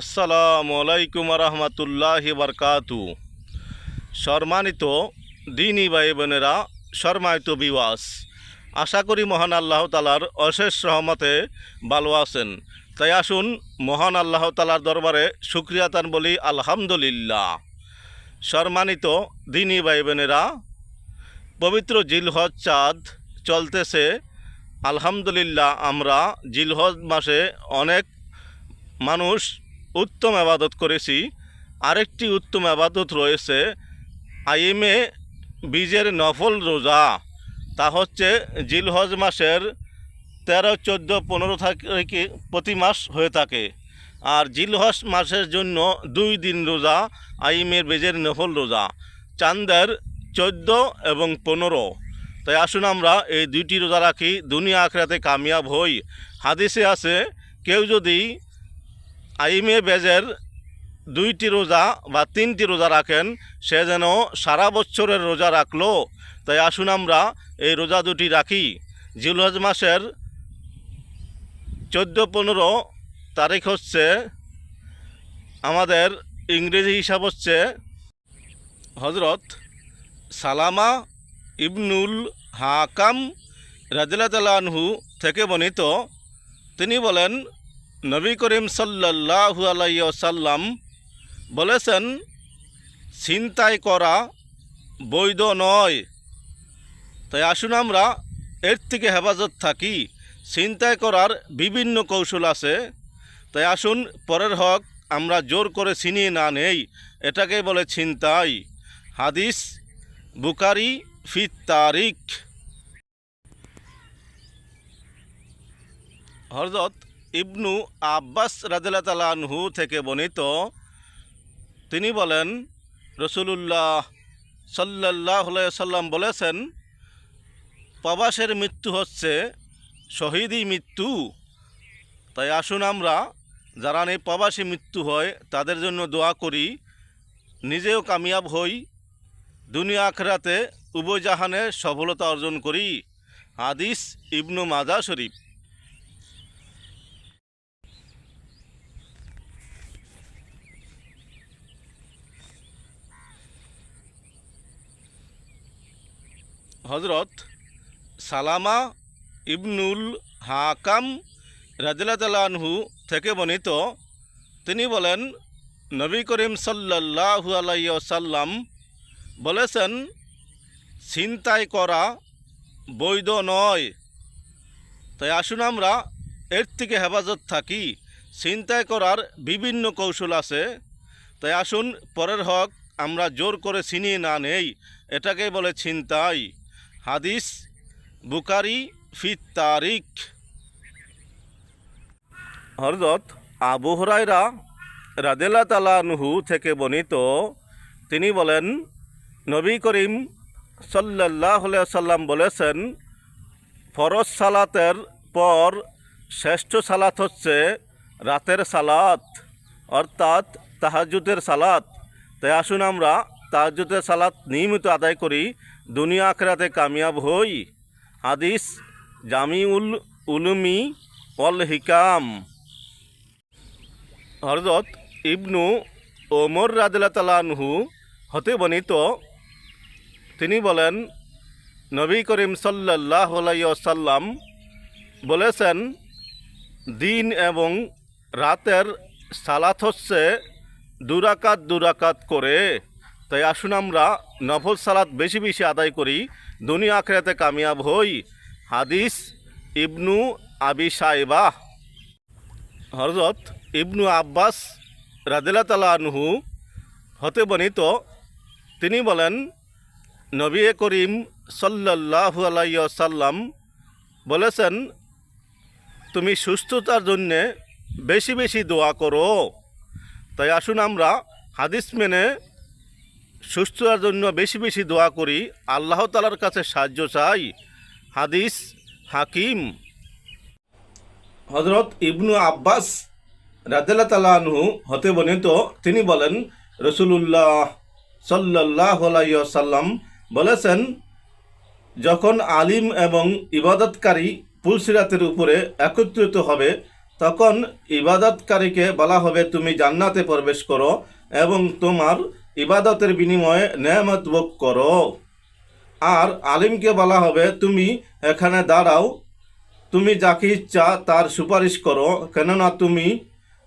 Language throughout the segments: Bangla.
আসসালামু আলাইকুম রহমতুল্লাহ বারকাতু সম্মানিত দিনী ভাই বোনেরা সম্মানিত বিওয়াস আশা করি মহান আল্লাহ তালার অশেষ রহমতে ভালো আছেন। তাই আসুন মহান আল্লাহ তালার দরবারে শুক্রিয়া তান বলি, আলহামদুলিল্লাহ। সম্মানিত দিনী ভাই বোনেরা পবিত্র জিলহজ চাঁদ চলতেছে। আলহামদুলিল্লাহ, আমরা জিলহজ মাসে অনেক মানুষ উত্তম আবাদত করেছি। আরেকটি উত্তম আবাদত রয়েছে আইমে বীজের নফল রোজা। তা হচ্ছে জিলহজ মাসের তেরো, চোদ্দ, পনেরো থেকে প্রতি মাস হয়ে থাকে। আর জিলহজ মাসের জন্য দুই দিন রোজা আইমের বেজের নফল রোজা। চান্দের চোদ্দ এবং পনেরো। তাই আসুন আমরা এই দুইটি রোজা রাখি, দুনিয়া আখড়াতে কামিয়াব হই। হাদিসে আছে, কেউ যদি আইমে বেজের দুইটি রোজা বা তিনটি রোজা রাখেন, সে যেন সারা বছরের রোজা রাখল। তাই আসুন আমরা এই রোজা দুটি রাখি। জিলহজ মাসের চোদ্দ পনেরো তারিখ হচ্ছে আমাদের ইংরেজি হিসাব হচ্ছে হজরত সালামা ইবনুল হাকাম রাজিলাতালানহু থেকে বর্ণিত। তিনি বলেন নবী করিম সাল্লাহু আলাইসাল্লাম বলেছেন, ছিনতাই করা বৈধ নয়। তাই আসুন আমরা এর থেকে হেফাজত থাকি। ছিনতাই করার বিভিন্ন কৌশল আছে। তাই আসুন, পরের হক আমরা জোর করে ছিনিয়ে না নেই। এটাকে বলে ছিনতাই। হাদিস বুকারি ফিত তারিখ। হরজত ইবনু আব্বাস রাজু থেকে বর্ণিত, তিনি বলেন, রসুলুল্লাহ সাল্লাহ সাল্লাম বলেছেন, প্রবাসের মৃত্যু হচ্ছে শহীদই মৃত্যু। তাই আসুন আমরা, যারা এই প্রবাসী মৃত্যু হয়, তাদের জন্য দোয়া করি, নিজেও কামিয়াব হই, দুনিয়া আখরাতে উবজাহানে সফলতা অর্জন করি। হাদিস ইবনু মাজা শরীফ। হজরত সালামা ইবনুল হাকাম রাজিলাতালানহু থেকে বর্ণিত, তিনি বলেন, নবী করিম সাল্লাহু আলাইসাল্লাম বলেছেন, ছিনতাই করা বৈধ নয়। তাই আসুন আমরা এর থেকে হেফাজত থাকি। ছিনতাই করার বিভিন্ন কৌশল আছে। তাই আসুন, পরের হক আমরা জোর করে ছিনিয়ে না নেই। এটাকে বলে ছিনতাই। হাদিস বুকারি ফিত তারিখ। হরজত আবু হরাইরা রাদেলা তালানহু থেকে বর্ণিত, তিনি বলেন, নবী করিম সাল্লাহ সাল্লাম বলেছেন, ফরজ সালাতের পর শ্রেষ্ঠ সালাত হচ্ছে রাতের সালাত, অর্থাৎ তাহাজুদের সালাত। তাই আসুন আমরা তাহাজুদের সালাত নিয়মিত আদায় করি, দুনিয়া আখরাতে কামিয়াব হই। হাদিস, জামিউল উলুমি অল হিকাম। হরদত ইবনু ওমর রাদিল্লা তালানহু হতে বর্ণিত, তিনি বলেন, নবী করিম সাল্লাহ সাল্লাম বলেছেন, দিন এবং রাতের সালাত হচ্ছে দুরাকাত দুরাকাত করে। তাই আসুন আমরা নফল সালাত বেশি বেশি আদায় করি। দুনিয়া আখড়াতে কামিয়াব হই। হাদিস ইবনু আবি সাইবাহ হরজত ইবনু আব্বাস রাদিল্লা তালা আনহু হতে বর্ণিত, তিনি বলেন, নবী করিম সাল্লাহু আলাইসাল্লাম বলেছেন, তুমি সুস্থতার জন্যে বেশি বেশি দোয়া করো। তাই আসুন আমরা হাদিস মেনে সুস্থতার জন্য বেশি বেশি দোয়া করি। আল্লাহ তালার কাছে সাহায্য চাই। হাদিস হাকিম। হজরত ইবনু আব্বাস রাদেলা তালাহু হতে বর্ণিত, তিনি বলেন, রসুলুল্লাহ সাল্লাহ সাল্লাম বলেছেন, যখন আলিম এবং ইবাদতকারী পুলসিরাতের উপরে একত্রিত হবে, তখন ইবাদতকারীকে বলা হবে, তুমি জান্নাতে প্রবেশ করো এবং তোমার ইবাদতের বিনিময়ে নেয়ামত ভোগ করো। আর আলিমকে বলা হবে, তুমি এখানে দাঁড়াও, তুমি যাকে ইচ্ছা তার সুপারিশ করো, কেননা তুমি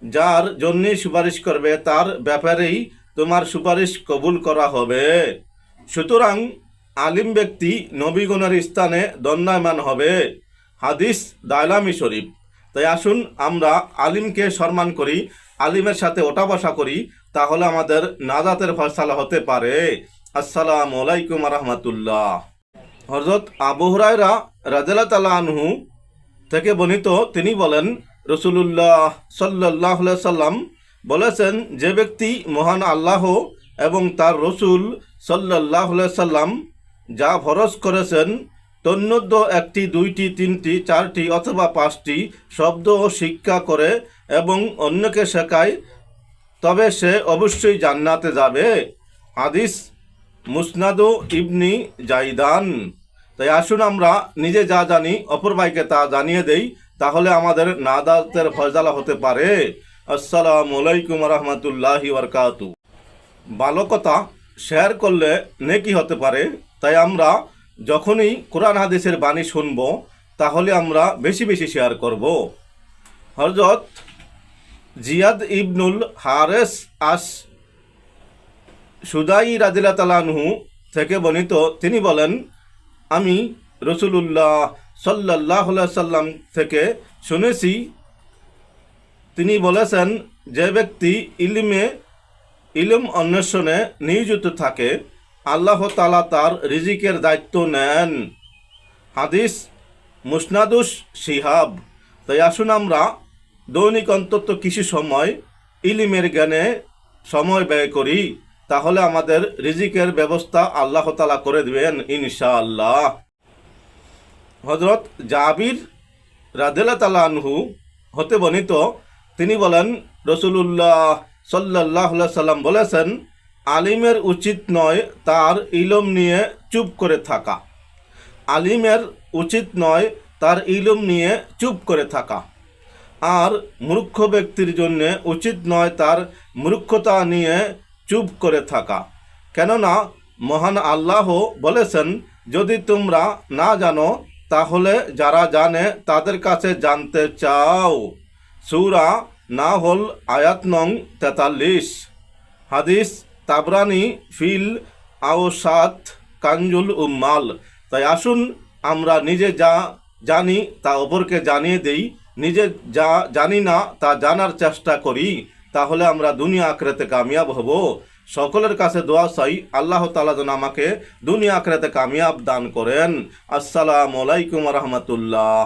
যার জন্যে সুপারিশ করবে তার ব্যাপারেই তোমার সুপারিশ কবুল করা হবে। সুতরাং আলিম ব্যক্তি নবীগণের স্থানে দণ্ডায়মান হবে। হাদিস দায়লামি শরীফ। তাই আসুন আমরা আলিমকে সম্মান করি। আলিমের সাথে ওঠা বসা করি, তাহলে আমাদের নাজাতের ফয়সালা হতে পারে। আসসালামু আলাইকুম রহমতুল্লাহ। হজরত আবু হুরায়রা রাজেলা তালা আনহু থেকে বর্ণিত, তিনি বলেন, রসুলুল্লাহ সাল্লাহ সাল্লাম বলেছেন, যে ব্যক্তি মহান আল্লাহ এবং তার রসুল সাল্লাহ সাল্লাম যা ফরজ করেছেন, তন্মধ্য একটি, দুইটি, তিনটি, চারটি অথবা পাঁচটি শব্দ ও শিক্ষা করে এবং অন্যকে শেখায় তবে সে অবশ্যই জান্নাতে যাবে। হাদিস মুসনাদু ইবনি জাইদান। তাই আসুন আমরা নিজে যা জানি, অপর ভাইকে তা জানিয়ে দেই, তাহলে আমাদের নাদাতের ফয়জালা হতে পারে। আসসালামু আলাইকুম রহমতুল্লাহি বরকাতু। বালকতা শেয়ার করলে নেকি হতে পারে। তাই আমরা যখনই কোরআন হাদিসের বাণী শুনব, তাহলে আমরা বেশি বেশি শেয়ার করব। হরজত জিয়াদ ইবনুল হারেস আস সুদাই রাজিলা তালানহু থেকে বর্ণিত, তিনি বলেন, আমি রসুলুল্লাহ সাল্লাহ সাল্লাম থেকে শুনেছি, তিনি বলেছেন, যে ব্যক্তি ইলিমে, ইলম অন্বেষণে নিয়োজিত থাকে, আল্লাহ তালা তার রিজিকের দায়িত্ব নেন। হাদিস মুসনাদুস শিহাব। তাই আসুন আমরা দৈনিক অন্তত কিছু সময় ইলিমের জ্ঞানে সময় ব্যয় করি, তাহলে আমাদের রিজিকের ব্যবস্থা আল্লাহ তালা করে দেবেন ইনশাআল্লাহ। হজরত জাবির রাদেলা তালা আনহু হতে বর্ণিত, তিনি বলেন, রসুলুল্লাহ সাল্লাহ সাল্লাম বলেছেন, আলিমের উচিত নয় তার ইলম নিয়ে চুপ করে থাকা। আলিমের উচিত নয় তার ইলম নিয়ে চুপ করে থাকা। আর মূর্খ ব্যক্তির জন্যে উচিত নয় তার মূর্খতা নিয়ে চুপ করে থাকা। কেননা মহান আল্লাহ বলেছেন, যদি তোমরা না জানো, তাহলে যারা জানে তাদের কাছে জানতে চাও। সুরা না হল আয়াত নং তেতাল্লিশ। হাদিস তাবরানি ফিল আওসাত কাঞ্জুল উম্মাল। তাই আসুন আমরা নিজে যা জানি তা অপরকে জানিয়ে দেই। নিজে যা জানি না, তা জানার চেষ্টা করি, তাহলে আমরা দুনিয়া আখড়াতে কামিয়াব হব। সকলের কাছে দোয়া চাই, আল্লাহ তালা যেন আমাকে দুনিয়া আখড়াতে কামিয়াব দান করেন। আসসালামু আলাইকুম রহমতুল্লাহ।